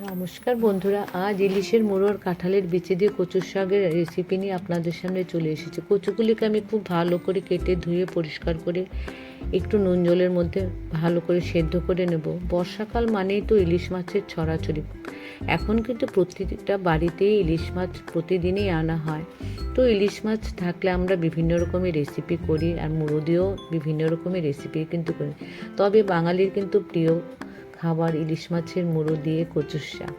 নমস্কার বন্ধুরা, আজ ইলিশের মোড়র কাঁঠালের বিচি দিয়ে কচুর শাকের রেসিপি নিয়ে আপনাদের সামনে চলে এসেছি। কচুগুলিকে আমি খুব ভালো করে কেটে ধুয়ে পরিষ্কার করে একটু নুন জলের মধ্যে ভালো করে সেদ্ধ করে নেব। বর্ষাকাল মানেই তো ইলিশ মাছের ছড়াছড়ি। এখন কিন্তু প্রতিটা বাড়িতেই ইলিশ মাছ প্রতিদিনই আনা হয়। তো ইলিশ মাছ থাকলে আমরা বিভিন্ন রকমের রেসিপি করি আর মুড়ো দিয়েও বিভিন্ন রকমের রেসিপি কিন্তু করি। তবে বাঙালির কিন্তু প্রিয় খাবার, ইলিশ মাছের মুড়ো দিয়ে কচুর শাক।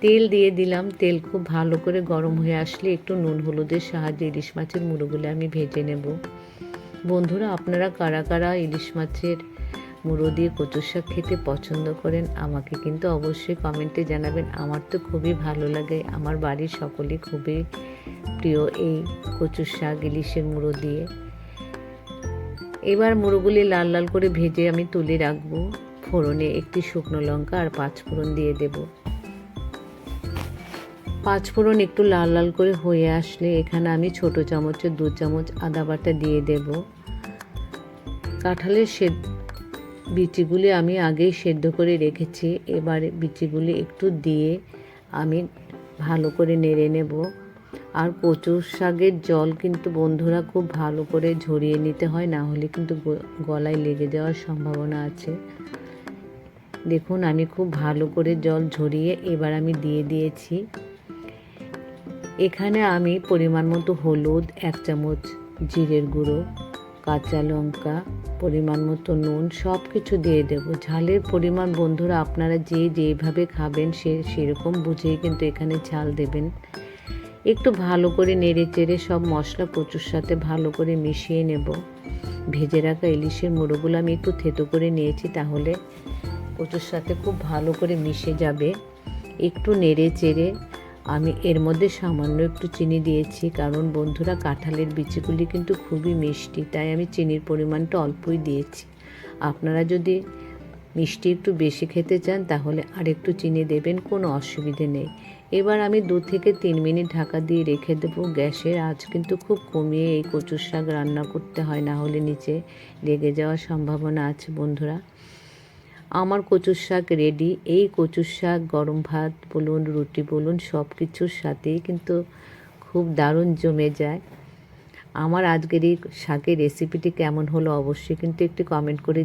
তেল দিয়ে দিলাম। তেল খুব ভালো করে গরম হয়ে আসলে একটু নুন হলুদের সাহায্যে ইলিশ মাছের মুড়োগুলো আমি ভেজে নেব। বন্ধুরা, আপনারা কারা কারা ইলিশ মাছের মুড়ো দিয়ে কচুর শাক খেতে পছন্দ করেন, আমাকে কিন্তু অবশ্যই কমেন্টে জানাবেন। আমার তো খুবই ভালো লাগে। আমার বাড়ির সকলে খুবই প্রিয় এই কচুর শাক, ইলিশের মুড়ো দিয়ে। এবার মুড়োগুলি লাল লাল করে ভেজে আমি তুলে রাখব। ফোড়নে একটি শুকনো লঙ্কা আর পাঁচ ফোড়ন দিয়ে দেব। পাঁচ ফোড়ন একটু লাল লাল করে হয়ে আসলে এখানে আমি ছোট চামচের দু চামচ আদা বাটা দিয়ে দেব। কাঁঠালের সে বিচিগুলি আমি আগেই সেদ্ধ করে রেখেছি। এবারে বিচিগুলি একটু দিয়ে আমি ভালো করে নেড়ে নেব। আর কচুর শাকের জল কিন্তু বন্ধুরা খুব ভালো করে ঝরিয়ে নিতে হয়, না হলে কিন্তু গলায় লেগে যাওয়ার সম্ভাবনা আছে। দেখুন, আমি খুব ভালো করে জল ঝরিয়ে এবার আমি দিয়ে দিয়েছি। এখানে আমি পরিমাণ মতো হলুদ, এক চামচ জিরের গুঁড়ো, কাঁচা লঙ্কা, পরিমাণ মতো নুন সব কিছু দিয়ে দেব। ঝালের পরিমাণ বন্ধুরা, আপনারা যে যেভাবে খাবেন সে সেরকম বুঝেই কিন্তু এখানে ঝাল দেবেন। একটু ভালো করে নেড়ে চেড়ে সব মশলা কচুর সাথে ভালো করে মিশিয়ে নেব। ভেজে রাখা ইলিশের মুড়োগুলো আমি একটু থেতো করে নিয়েছি, তাহলে কচুর সাথে খুব ভালো করে মিশে যাবে। একটু নেড়ে চেড়ে আমি এর মধ্যে সামান্য একটু চিনি দিয়েছি, কারণ বন্ধুরা কাঁঠালের বিচিগুলি কিন্তু খুবই মিষ্টি, তাই আমি চিনির পরিমাণটা অল্পই দিয়েছি। আপনারা যদি মিষ্টি একটু বেশি খেতে চান, তাহলে আর একটু চিনি দেবেন, কোনো অসুবিধে নেই। এবার আমি দু থেকে তিন মিনিট ঢাকা দিয়ে রেখে দেবো গ্যাসের আঁচ, কিন্তু খুব কমিয়ে এই কচুর শাক রান্না করতে হয়, না হলে নিচে লেগে যাওয়ার সম্ভাবনা আছে, বন্ধুরা। আমার কচুর শাক রেডি এই কচুর শাক, গরম ভাত বলুন, রুটি বলুন সব কিছুর সাথেই কিন্তু খুব দারুণ জমে যায়। আমার আজকের এই শাকের রেসিপিটি কেমন হলো অবশ্যই কিন্তু একটি কমেন্ট করে